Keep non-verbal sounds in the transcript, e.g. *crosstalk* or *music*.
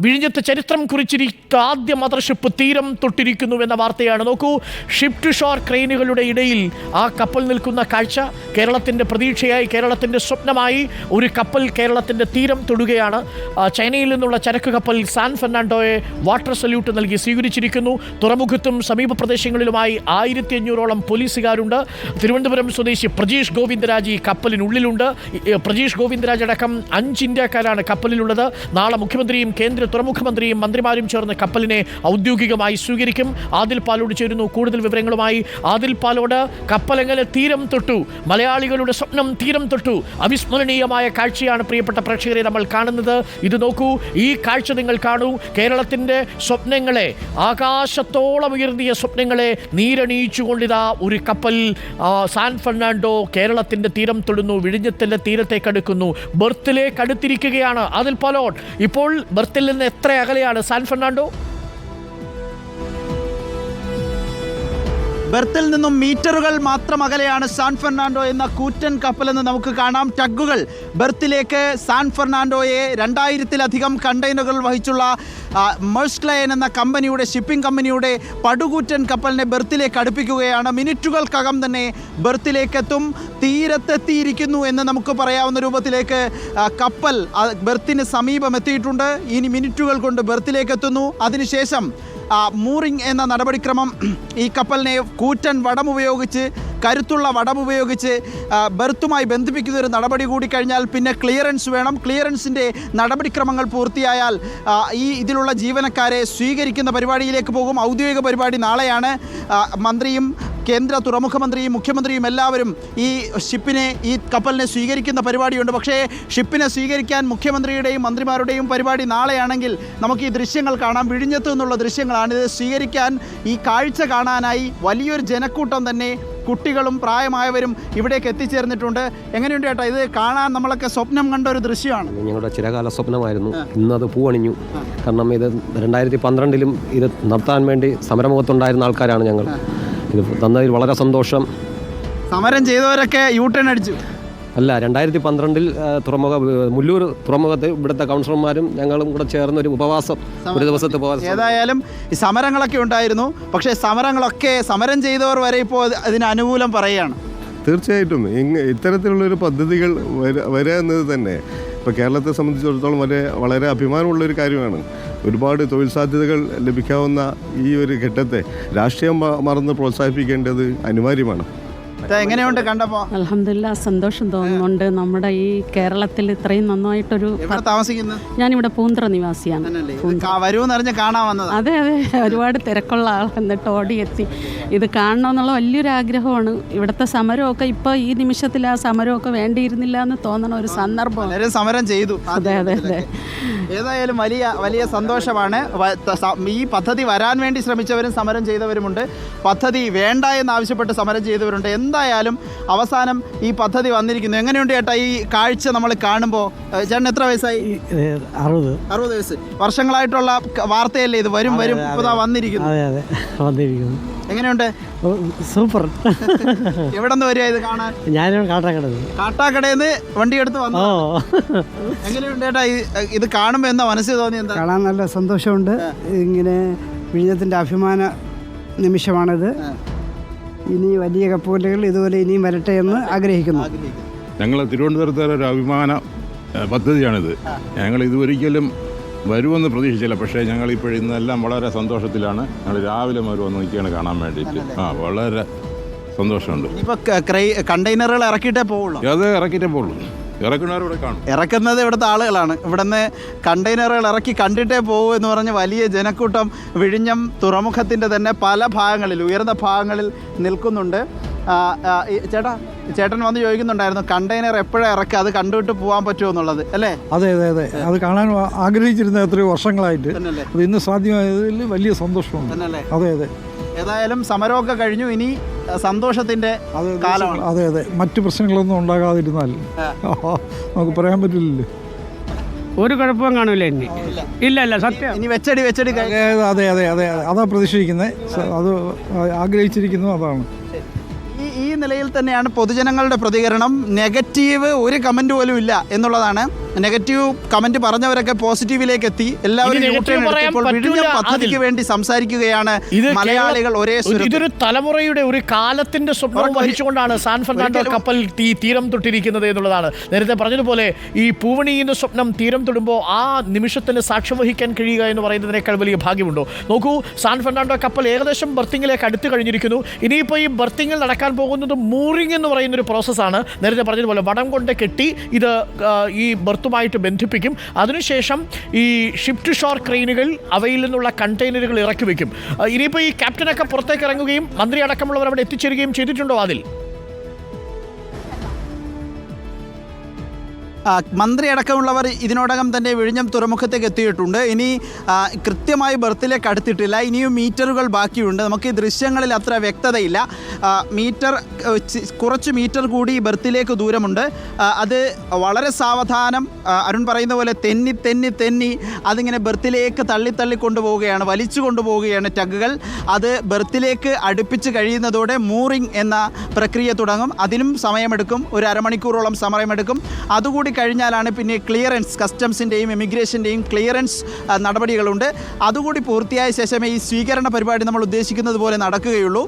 വിഴിഞ്ഞത്ത് ചരിത്രം കുറിച്ചിരിക്കുക ആദ്യ മദർഷിപ്പ് തീരം തൊട്ടിരിക്കുന്നു എന്ന വാർത്തയാണ്. നോക്കൂ ഷിപ്പ് ടു ഷോർ ക്രെയിനുകളുടെ ഇടയിൽ ആ കപ്പൽ നിൽക്കുന്ന കാഴ്ച കേരളത്തിന്റെ പ്രതീക്ഷയായി കേരളത്തിന്റെ സ്വപ്നമായി ഒരു കപ്പൽ കേരളത്തിന്റെ തീരം തൊടുകയാണ്. ചൈനയിൽ നിന്നുള്ള ചരക്ക് കപ്പൽ സാൻ ഫെർണാണ്ടോയെ വാട്ടർ സല്യൂട്ട് നൽകി സ്വീകരിച്ചിരിക്കുന്നു. തുറമുഖത്തും സമീപ പ്രദേശങ്ങളിലുമായി ആയിരത്തി അഞ്ഞൂറോളം പോലീസുകാരുണ്ട്. തിരുവനന്തപുരം സ്വദേശി പ്രജീഷ് ഗോവിന്ദരാജ് ഈ കപ്പലിനുള്ളിലുണ്ട്. പ്രജീഷ് ഗോവിന്ദരാജ് അടക്കം അഞ്ച് ഇന്ത്യക്കാരാണ് കപ്പലിലുള്ളത്. നാളെ മുഖ്യമന്ത്രിയും കേന്ദ്ര തുറമുഖ മന്ത്രിയും മന്ത്രിമാരും ചേർന്ന് കപ്പലിനെ ഔദ്യോഗികമായി സ്വീകരിക്കും. ആദിൽ പാലോട് ചേരുന്നു. കൂടുതൽ വിവരങ്ങളുമായി ആദിൽ പാലോട്. കപ്പലെങ്ങനെ തീരം തൊട്ടു. മലയാളികളുടെ സ്വപ്നം തീരം തൊട്ടു. അവിസ്മരണീയമായ കാഴ്ചയാണ് പ്രിയപ്പെട്ട പ്രേക്ഷകരെ നമ്മൾ കാണുന്നത്. ഇത് നോക്കൂ. ഈ കാഴ്ച നിങ്ങൾ കാണൂ. കേരളത്തിന്റെ സ്വപ്നങ്ങളെ ആകാശത്തോളം ഉയർന്നിയ സ്വപ്നങ്ങളെ നീരണിയിച്ചുകൊണ്ടിതാ ഒരു കപ്പൽ. സാൻ ഫെർണാണ്ടോ കേരളത്തിന്റെ തീരം തൊടുന്നു. വിഴിഞ്ഞത്തിന്റെ തീരത്തേക്ക് അടുക്കുന്നു. ബർത്തിലേക്ക് അടുത്തിരിക്കുകയാണ്. അതിൽ പലോട്ട് ഇപ്പോൾ ബർത്തിൽ നിന്ന് എത്ര അകലെയാണ് സാൻ ഫെർണാണ്ടോ? ബെർത്തിൽ നിന്നും മീറ്ററുകൾ മാത്രം അകലെയാണ് സാൻ ഫെർണാണ്ടോ എന്ന കൂറ്റൻ കപ്പലെന്ന് നമുക്ക് കാണാം. ടഗുകൾ ബെർത്തിലേക്ക് സാൻ ഫെർണാണ്ടോയെ രണ്ടായിരത്തിലധികം കണ്ടെയ്നറുകൾ വഹിച്ചുള്ള മെഴ്സ്ക് എന്ന കമ്പനിയുടെ ഷിപ്പിംഗ് കമ്പനിയുടെ പടുകൂറ്റൻ കപ്പലിനെ ബെർത്തിലേക്ക് അടുപ്പിക്കുകയാണ്. മിനിറ്റുകൾക്കകം തന്നെ ബെർത്തിലേക്കെത്തും. തീരത്തെത്തിയിരിക്കുന്നു എന്ന് നമുക്ക് പറയാവുന്ന രൂപത്തിലേക്ക് കപ്പൽ ബെർത്തിന് സമീപം എത്തിയിട്ടുണ്ട്. ഇനി മിനിറ്റുകൾ കൊണ്ട് ബെർത്തിലേക്കെത്തുന്നു. അതിനുശേഷം മൂറിംഗ് എന്ന നടപടിക്രമം *clears throat* ഈ കപ്പലിനെ കൂറ്റൻ വടം ഉപയോഗിച്ച് കരുത്തുള്ള വടം ഉപയോഗിച്ച് ബെർത്തുമായി ബന്ധിപ്പിക്കുന്ന ഒരു നടപടി കൂടി കഴിഞ്ഞാൽ പിന്നെ ക്ലിയറൻസ് വേണം. ക്ലിയറൻസിന്റെ നടപടിക്രമങ്ങൾ പൂർത്തിയായാൽ ഈ ഇതിലുള്ള ജീവനക്കാരെ സ്വീകരിക്കുന്ന പരിപാടിയിലേക്ക് പോകും. ഔദ്യോഗിക പരിപാടി നാളെയാണ്. മന്ത്രിയും കേന്ദ്ര തുറമുഖ മന്ത്രിയും മുഖ്യമന്ത്രിയും എല്ലാവരും ഈ ഷിപ്പിനെ ഈ കപ്പലിനെ സ്വീകരിക്കുന്ന പരിപാടിയുണ്ട്. പക്ഷേ ഷിപ്പിനെ സ്വീകരിക്കാൻ മുഖ്യമന്ത്രിയുടെയും മന്ത്രിമാരുടെയും പരിപാടി നാളെയാണെങ്കിൽ നമുക്ക് ഈ ദൃശ്യങ്ങൾ കാണാം. വിഴിഞ്ഞത്ത് നിന്നുള്ള ദൃശ്യങ്ങളാണ് ഇത്. സ്വീകരിക്കാൻ ഈ കാഴ്ച കാണാനായി വലിയൊരു ജനക്കൂട്ടം തന്നെ കുട്ടികളും പ്രായമായവരും ഇവിടേക്ക് എത്തിച്ചേർന്നിട്ടുണ്ട്. എങ്ങനെയുണ്ട് ചേട്ടാ? ഇത് കാണാൻ നമ്മളൊക്കെ സ്വപ്നം കണ്ട ഒരു ദൃശ്യമാണ്. ഞങ്ങളുടെ ചിരകാല സ്വപ്നമായിരുന്നു. ഇന്നത് പൂവണിഞ്ഞു. കാരണം ഇത് രണ്ടായിരത്തി പന്ത്രണ്ടിലും ഇത് നടത്താൻ വേണ്ടി സമരമുഖത്തുണ്ടായിരുന്ന ആൾക്കാരാണ് ഞങ്ങൾ. ഇത് തന്നതിൽ വളരെ സന്തോഷം. സമരം ചെയ്തവരൊക്കെ യു ടേൺ അടിച്ചു. അല്ല രണ്ടായിരത്തി പന്ത്രണ്ടിൽ തുറമുഖ മുല്ലൂർ തുറമുഖത്ത് ഇവിടുത്തെ കൗൺസിലർമാരും ഞങ്ങളും കൂടെ ചേർന്ന് ഒരു ഉപവാസം ഒരു ദിവസത്തെ ഉപവാസം. ഏതായാലും ഈ സമരങ്ങളൊക്കെ ഉണ്ടായിരുന്നു. പക്ഷേ സമരങ്ങളൊക്കെ സമരം ചെയ്തവർ വരെ ഇപ്പോൾ അതിന് അനുകൂലം പറയുകയാണ്. തീർച്ചയായിട്ടും. ഇങ്ങ ഇത്തരത്തിലുള്ളൊരു പദ്ധതികൾ വരാ വരിക എന്നത് തന്നെ. ഇപ്പോൾ കേരളത്തെ സംബന്ധിച്ചിടത്തോളം വളരെ വളരെ അഭിമാനമുള്ളൊരു കാര്യമാണ്. ഒരുപാട് തൊഴിൽ സാധ്യതകൾ ലഭിക്കാവുന്ന ഈ ഒരു ഘട്ടത്തെ രാഷ്ട്രീയം മറന്ന് പ്രോത്സാഹിപ്പിക്കേണ്ടത് അനിവാര്യമാണ്. എങ്ങനെയുണ്ട് കണ്ടപ്പോ? അലഹമില്ല സന്തോഷം തോന്നുന്നുണ്ട്. നമ്മുടെ ഈ കേരളത്തിൽ ഇത്രയും നന്നായിട്ടൊരു താമസിക്കുന്നു ഞാനിവിടെ പൂന്തറ നിവാസിയാണ്. വരുമെന്നറിഞ്ഞ് കാണാൻ വന്നത്. അതെ അതെ. ഒരുപാട് തിരക്കുള്ള ആൾ എന്നിട്ട് ഓടിയെത്തി. ഇത് കാണണമെന്നുള്ള വലിയൊരു ആഗ്രഹമാണ്. ഇവിടുത്തെ സമരമൊക്കെ ഇപ്പൊ ഈ നിമിഷത്തിൽ ആ സമരമൊക്കെ വേണ്ടിയിരുന്നില്ല എന്ന് തോന്നണ ഒരു സന്ദർഭം. പലരും സമരം ചെയ്തു. അതെ അതെ അതെ. ഏതായാലും വലിയ വലിയ സന്തോഷമാണ്. ഈ പദ്ധതി വരാൻ വേണ്ടി ശ്രമിച്ചവരും സമരം ചെയ്തവരുമുണ്ട്. പദ്ധതി വേണ്ട എന്നാവശ്യപ്പെട്ട് സമരം ചെയ്തവരുണ്ട്. എന്തായാലും അവസാനം ഈ പദ്ധതി വന്നിരിക്കുന്നു. എങ്ങനെയുണ്ട് ചേട്ടാ ഈ കാഴ്ച നമ്മൾ കാണുമ്പോൾ ചേട്ടൻ എത്ര വയസ്സായി? അറുപത്. അറുപത് വയസ്സ്. വർഷങ്ങളായിട്ടുള്ള വാർത്തയല്ലേ ഇത്? വരും വരും ഇപ്പോൾ വന്നിരിക്കുന്നു. അതെ അതെ. വന്നിരിക്കുന്നു. എങ്ങനെയുണ്ട്? സൂപ്പർ. *laughs* എവിടെ നിന്ന് വരിക ഇത് കാണാൻ? ഞാനും കാട്ടാക്കടത് കാട്ടാക്കടയിൽ. നിന്ന് വണ്ടി എടുത്ത് വന്നു എങ്ങനെയുണ്ട് ചേട്ടാ ഇത് കാണുമ്പോൾ എന്താ മനസ്സിൽ തോന്നി എന്താ? കാണാൻ നല്ല സന്തോഷമുണ്ട്. ഇങ്ങനെ വിഴിഞ്ഞത്തിന്റെ അഭിമാന നിമിഷമാണിത്. ഇനി വലിയ കപ്പലുകൾ ഇതുപോലെ ഇനിയും വരട്ടെ എന്ന് ആഗ്രഹിക്കുന്നു. ഞങ്ങൾ തിരുവനന്തപുരത്തെ ഒരു അഭിമാന പദ്ധതിയാണിത്. ഞങ്ങൾ ഇതുവരിക്കലും വരുമെന്ന് പ്രതീക്ഷിച്ചില്ല. പക്ഷേ ഞങ്ങൾ ഇപ്പോൾ ഇന്നെല്ലാം വളരെ സന്തോഷത്തിലാണ്. ഞങ്ങൾ രാവിലെ മുതൽ വന്ന് നിൽക്കുകയാണ് കാണാൻ വേണ്ടിയിട്ട്. ആ വളരെ സന്തോഷമുണ്ട്. ഇപ്പൊ കണ്ടെയ്നറുകൾ ഇറക്കിയിട്ടേ പോവുള്ളൂ. അത് ഇറക്കിയിട്ടേ പോവുള്ളൂ. ഇറക്കുന്നവരിവിടെ കാണും. ഇറക്കുന്നത് ഇവിടുത്തെ ആളുകളാണ്. ഇവിടുന്ന് കണ്ടെയ്നറുകൾ ഇറക്കി കണ്ടിട്ടേ പോകൂ എന്ന് പറഞ്ഞ് വലിയ ജനക്കൂട്ടം വിഴിഞ്ഞം തുറമുഖത്തിന്റെ തന്നെ പല ഭാഗങ്ങളിൽ ഉയർന്ന ഭാഗങ്ങളിൽ നിൽക്കുന്നുണ്ട്. ചേട്ടാ ചേട്ടൻ വന്ന് ചോദിക്കുന്നുണ്ടായിരുന്നു കണ്ടെയ്നർ എപ്പോഴാണ് ഇറക്കുക? അത് കണ്ടുവിട്ട് പോകാൻ പറ്റുമോ എന്നുള്ളത്? അല്ലേ? അതെ അതെ അതെ. അത്. കാണാൻ ആഗ്രഹിച്ചിരുന്ന എത്രയോ വർഷങ്ങളായിട്ട്. അത് ഇന്ന് സാധ്യമായതിൽ വലിയ സന്തോഷമുണ്ട് അതെ അതെ. ഏതായാലും സമരമൊക്കെ കഴിഞ്ഞു ഇനി സന്തോഷത്തിന്റെ കാലമാണ്. അതെ അതെ. മറ്റു പ്രശ്നങ്ങളൊന്നും ഉണ്ടാകാതിരുന്നാൽ. നമുക്ക് പറയാൻ പറ്റില്ലല്ലോ. ഒരു കുഴപ്പവും കാണൂല ഇനി. ഇല്ല ഇല്ല സത്യം. ഇനി വെച്ചടി വെച്ചടി അതെ അതെ അതെ അതെ. അതാ പ്രതീക്ഷിക്കുന്നത് അത് ആഗ്രഹിച്ചിരിക്കുന്നു അതാണ്. ഈ നിലയിൽ തന്നെയാണ് പൊതുജനങ്ങളുടെ പ്രതികരണം. നെഗറ്റീവ് ഒരു കമന്റ് പോലും ഇല്ല എന്നുള്ളതാണ്. നെഗറ്റീവ് കമന്റ് പറഞ്ഞവരൊക്കെ പോസിറ്റീവിലേക്ക് എത്തി. എല്ലാവരും വിഴിഞ്ഞം പദ്ധതിക്ക് വേണ്ടി സംസാരിക്കുകയാണ്. മലയാളികൾ ഒരേ. ഇതൊരു തലമുറയുടെ ഒരു കാലത്തിന്റെ സ്വപ്നം വഹിച്ചുകൊണ്ടാണ് സാൻ ഫെർണാണ്ടോ കപ്പൽ തീ തീരം തൊട്ടിരിക്കുന്നത് എന്നുള്ളതാണ്. നേരത്തെ പറഞ്ഞതുപോലെ ഈ പൂവണിയുടെ സ്വപ്നം തീരം തൊടുമ്പോൾ ആ നിമിഷത്തിന് സാക്ഷ്യം വഹിക്കാൻ കഴിയുക എന്ന് പറയുന്നതിനേക്കാൾ വലിയ ഭാഗ്യമുണ്ടോ? നോക്കൂ സാൻ ഫെർണാണ്ടോ കപ്പൽ ഏകദേശം ബർത്തിങ്ങിലേക്ക് അടുത്ത് കഴിഞ്ഞിരിക്കുന്നു. ഇനിയിപ്പോൾ ഈ ബർത്തിങ്ങിൽ നടക്കാൻ പോകുന്നത് മൂറിങ് എന്ന് പറയുന്ന ഒരു പ്രോസസ്സാണ് നേരത്തെ പറഞ്ഞതുപോലെ വടം കൊണ്ട് കെട്ടി ഇത് ഈ ഈ ബർത്തുമായിട്ട് ബന്ധിപ്പിക്കും. അതിനുശേഷം ഈ ഷിപ്പ് ടു ഷോർ ക്രെയിനുകൾ അവയിൽ നിന്നുള്ള കണ്ടെയ്നറുകൾ ഇറക്കി വയ്ക്കും ഇനിയിപ്പോൾ ഈ ക്യാപ്റ്റനൊക്കെ പുറത്തേക്ക് ഇറങ്ങുകയും മന്ത്രി അടക്കമുള്ളവർ അവിടെ എത്തിച്ചേരുകയും ചെയ്തിട്ടുണ്ടോ അതിൽ? മന്ത്രി അടക്കമുള്ളവർ ഇതിനോടകം തന്നെ വിഴിഞ്ഞം തുറമുഖത്തേക്ക് എത്തിയിട്ടുണ്ട്. ഇനി കൃത്യമായി ബർത്തിലേക്ക് അടുത്തിട്ടില്ല. ഇനിയും മീറ്ററുകൾ ബാക്കിയുണ്ട്. നമുക്ക് ഈ ദൃശ്യങ്ങളിൽ അത്ര വ്യക്തതയില്ല. മീറ്റർ കുറച്ച് മീറ്റർ കൂടി ബർത്തിലേക്ക് ദൂരമുണ്ട്. അത് വളരെ സാവധാനം അരുൺ പറയുന്ന പോലെ തെന്നി തെന്നി തെന്നി അതിങ്ങനെ ബർത്തിലേക്ക് തള്ളി തള്ളി കൊണ്ടുപോവുകയാണ്. വലിച്ചു കൊണ്ടുപോവുകയാണ് ടഗുകൾ അത് ബർത്തിലേക്ക് അടുപ്പിച്ച് കഴിയുന്നതോടെ മൂറിംഗ് എന്ന പ്രക്രിയ തുടങ്ങും. അതിനും സമയമെടുക്കും. ഒരു അരമണിക്കൂറോളം സമയമെടുക്കും. അതുകൂടി കഴിഞ്ഞാലാണ് പിന്നെ ക്ലിയറൻസ് കസ്റ്റംസിന്റെയും എമിഗ്രേഷന്റെയും ക്ലിയറൻസ് നടപടികളുണ്ട്. അതുകൂടി പൂർത്തിയായ ശേഷമേ ഈ സ്വീകരണ പരിപാടി നമ്മൾ ഉദ്ദേശിക്കുന്നത് പോലെ നടക്കുകയുള്ളൂ.